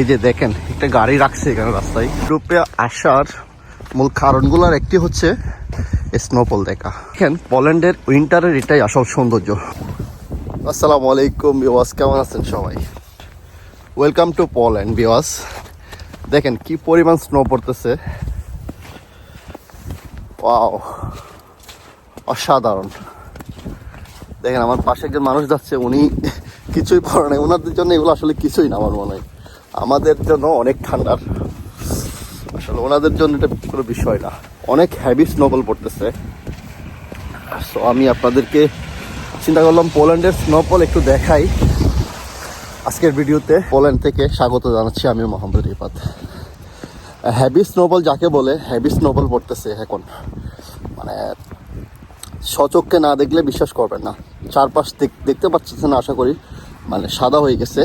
এই যে দেখেন, একটা গাড়ি রাখছে এখানে রাস্তায়। ইউরোপে আসার মূল কারণগুলোর একটি হচ্ছে স্নোফল দেখা। দেখেন, পোল্যান্ডের উইন্টারের এটাই আসল সৌন্দর্য। আসসালামু আলাইকুম বিওয়াস কেমন আছেন সবাই? ওয়েলকাম টু পোল্যান্ড বিওয়াস দেখেন, কি পরিমাণ স্নো পড়তেছে। ওয়াও অসাধারণ। দেখেন, আমার পাশে একজন মানুষ যাচ্ছে, উনি কিছুই পড়ে নাই। ওনাদের জন্য এগুলো আসলে কিছুই না আমার মনে হয়। আমাদের জন্য অনেক ঠান্ডার। আসলে ওনাদের জন্য এটা কোনো বিষয় না। অনেক হ্যাভি স্নোবল পড়তেছে। সো আমি আপনাদেরকে চিন্তা করলাম পোল্যান্ডের স্নোফল একটু দেখাই। আজকের ভিডিওতে পোল্যান্ড থেকে স্বাগত জানাচ্ছি আমি মোহাম্মদ রিফাত। হ্যাভি স্নোবল যাকে বলে হ্যাভি স্নোবল পড়তেছে এখন। মানে সচক্ষে না দেখলে বিশ্বাস করবেন না। চারপাশ দেখ- দেখতে পাচ্ছেন আশা করি। মানে সাদা হয়ে গেছে।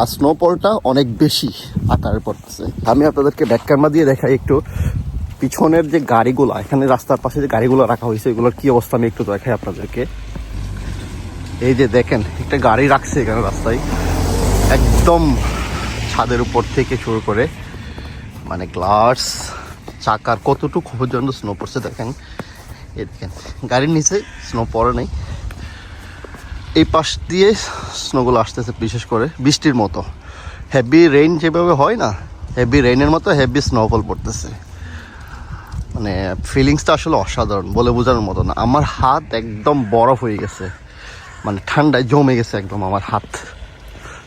আর স্নোফলটা অনেক বেশি আকারে পড়তেছে। আমি আপনাদেরকে ব্যাক ক্যামেরা দিয়ে দেখাই একটু। পিছনের যে গাড়িগুলো, এখানে রাস্তার পাশে যে গাড়িগুলো রাখা হয়েছে, এগুলোর কি অবস্থা আমি একটু দেখাই আপনাদেরকে। এই যে দেখেন, একটা গাড়ি রাখছে এখানে রাস্তায়। একদম ছাদের উপর থেকে শুরু করে মানে গ্লাস চাকার কতটুকু পর্যন্ত স্নো পড়ছে দেখেন। এই দেখেন, গাড়ির নিচে স্নো পড়ে নেই। এই পাশ দিয়ে স্নোগুলো আসতেছে বিশেষ করে বৃষ্টির মতো। হেভি রেইন যেভাবে হয় না হেভি রেইনের মতো হেভি স্নোফল পড়তেছে। মানে ফিলিংসটা আসলে অসাধারণ, বলে বোঝানোর মতো না। আমার হাত একদম বরফ হয়ে গেছে। মানে ঠান্ডায় জমে গেছে একদম আমার হাত।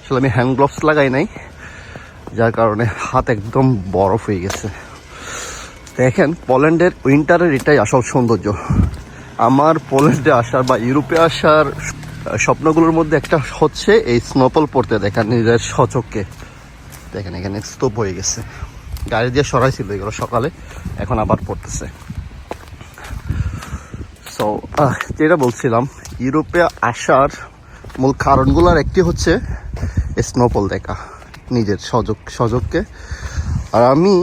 আসলে আমি হ্যান্ড গ্লোভস লাগাই নাই, যার কারণে হাত একদম বরফ হয়ে গেছে। দেখেন, পোল্যান্ডের উইন্টারের এটাই আসল সৌন্দর্য। আমার পোল্যান্ডে আসার বা ইউরোপে আসার স্বপ্নগুলোর মধ্যে একটা হচ্ছে এই স্নোফল পড়তে দেখা নিজের সচককে দেখেন, এখানে স্তূপ হয়ে গেছে। গাড়ি দিয়ে সরাই ছিল এগুলো সকালে, এখন আবার পড়তেছে। সো যেটা বলছিলাম, ইউরোপে আসার মূল কারণগুলোর একটি হচ্ছে স্নোফল দেখা, নিজের সজক, সজককে। আর আমি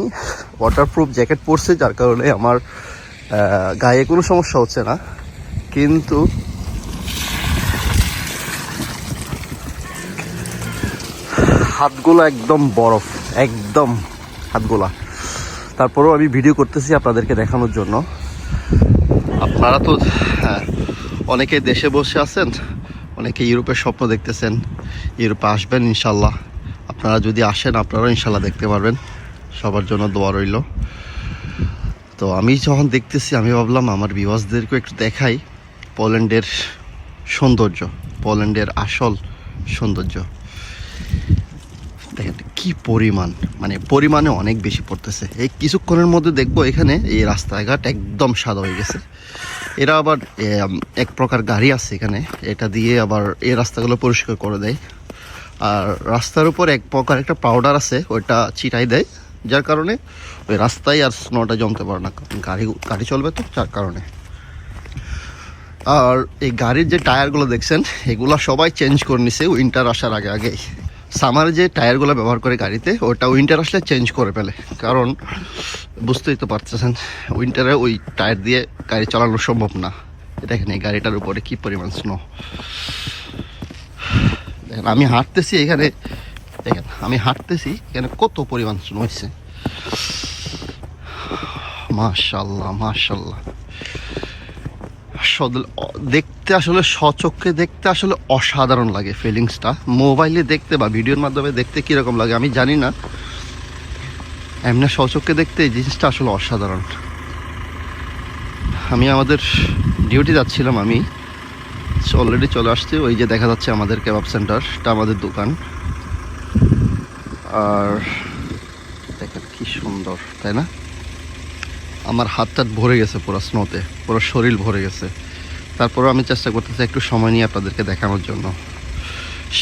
ওয়াটারপ্রুফ জ্যাকেট পরছি, যার কারণে আমার গায়ে কোনো সমস্যা হচ্ছে না। কিন্তু হাতগুলো একদম বরফ একদম হাতগুলা। তারপরেও আমি ভিডিও করতেছি আপনাদেরকে দেখানোর জন্য। আপনারা তো হ্যাঁ, অনেকে দেশে বসে আছেন অনেকে ইউরোপের স্বপ্ন দেখতেছেন ইউরোপে আসবেন ইনশাল্লাহ। আপনারা যদি আসেন আপনারাও ইনশাল্লাহ দেখতে পারবেন। সবার জন্য দোয়া রইল। তো আমি যখন দেখতেছি আমি ভাবলাম আমার বিবাসদেরকে একটু দেখাই পোল্যান্ডের সৌন্দর্য পোল্যান্ডের আসল সৌন্দর্য। দেখেন কি পরিমাণ মানে পরিমাণে অনেক বেশি পড়তেছে। এই কিছুক্ষণের মধ্যে দেখব এখানে এই রাস্তাঘাট একদম সাদা হয়ে গেছে। এরা আবার এক প্রকার গাড়ি আছে এখানে। এটা দিয়ে আবার এই রাস্তাগুলো পরিষ্কার করে দেয়। আর রাস্তার উপর এক প্রকার একটা পাউডার আছে, ওইটা ছিটাই দেয়। যার কারণে ওই রাস্তায় আর স্নোটা জমতে পারে না। গাড়ি গাড়ি চলবে তো, যার কারণে। আর এই গাড়ির যে টায়ারগুলো দেখছেন, এগুলো সবাই চেঞ্জ করে নিছে উইন্টার আসার আগে আগেই। সামারে যে টায়ারগুলো ব্যবহার করে গাড়িতে, ওটা উইন্টার আসলে চেঞ্জ করে ফেলে। কারণ, বুঝতেই তো পারতেছেন উইন্টারে ওই টায়ার দিয়ে গাড়ি চালানো সম্ভব না। দেখেন এই গাড়িটার উপরে কি পরিমাণ স্নো দেখেন, আমি হাঁটতেছি এখানে, দেখেন, আমি হাঁটতেছি এখানে কত পরিমাণ স্নো হয়েছে মাশাল্লাহ মাশাল্লাহ। দেখতে আসলে সচক্ষে দেখতে আসলে অসাধারণ লাগে ফিলিংসটা মোবাইলে দেখতে বা ভিডিওর মাধ্যমে দেখতে কীরকম লাগে আমি জানি না। এমনি সচক্ষে দেখতে এই জিনিসটা আসলে অসাধারণ। আমি আমাদের ডিউটি যাচ্ছিলাম আমি। অলরেডি চলে আসছি। ওই যে দেখা যাচ্ছে আমাদের কেবাব সেন্টারটা আমাদের দোকান। আর দেখেন কি সুন্দর, তাই না? আমার হাত টাত ভরে গেছে পুরো স্নোতে পুরো শরীর ভরে গেছে। তারপরেও আমি চেষ্টা করতেছি একটু সময় নিয়ে আপনাদেরকে দেখানোর জন্য।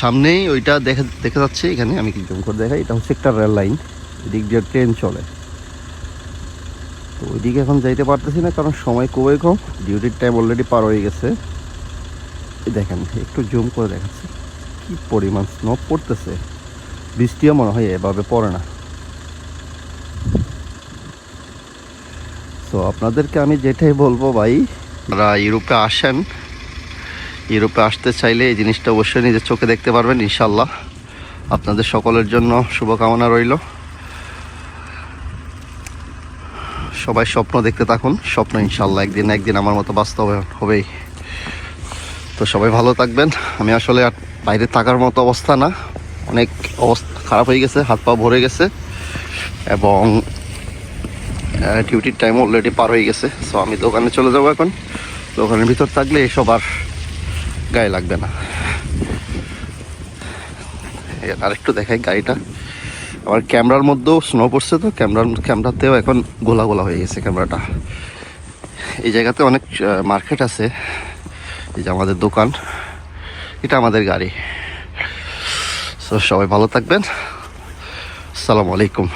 সামনেই ওইটা দেখা দেখা যাচ্ছে, এখানে আমি কি জুম করে দেখাই। এটা হচ্ছে একটা রেল লাইন এদিক দিয়ে ট্রেন চলে। তো ওইদিকে এখন যাইতে পারতেছি না, কারণ সময় খুবই কম। ডিউটির টাইম অলরেডি পার হয়ে গেছে। দেখেন, একটু জুম করে দেখাচ্ছি। কি পরিমাণ স্নো পড়তেছে। বৃষ্টিও মনে হয় এভাবে পড়ে না। তো আপনাদেরকে আমি যেটাই বলব ভাই আপনারা ইউরোপে আসেন, ইউরোপে আসতে চাইলে এই জিনিসটা অবশ্যই নিজের চোখে দেখতে পারবেন ইনশাল্লাহ আপনাদের সকলের জন্য শুভকামনা রইল। সবাই স্বপ্ন দেখতে থাকুন, স্বপ্ন ইনশাল্লাহ একদিন একদিন আমার মতো বাস্তব হবেই। তো সবাই ভালো থাকবেন। আমি আসলে আর বাইরে থাকার মতো অবস্থা না। অনেক অবস্থা খারাপ হয়ে গেছে, হাত পা ভরে গেছে। এবং ডিউটির টাইম অলরেডি পার হয়ে গেছে সো আমি দোকানে চলে যাব এখন। দোকানের ভিতর থাকলে এসব আর গায়ে লাগবে না। আরেকটু দেখাই গাড়িটা। আবার ক্যামেরার মধ্যেও স্নো পড়ছে তো ক্যামেরার ক্যামেরাতেও এখন গোলা গোলা হয়ে গেছে ক্যামেরাটা এই জায়গাতে অনেক মার্কেট আছে। এই যে আমাদের দোকান, এটা আমাদের গাড়ি। সো সবাই ভালো থাকবেন। আসসালামু আলাইকুম।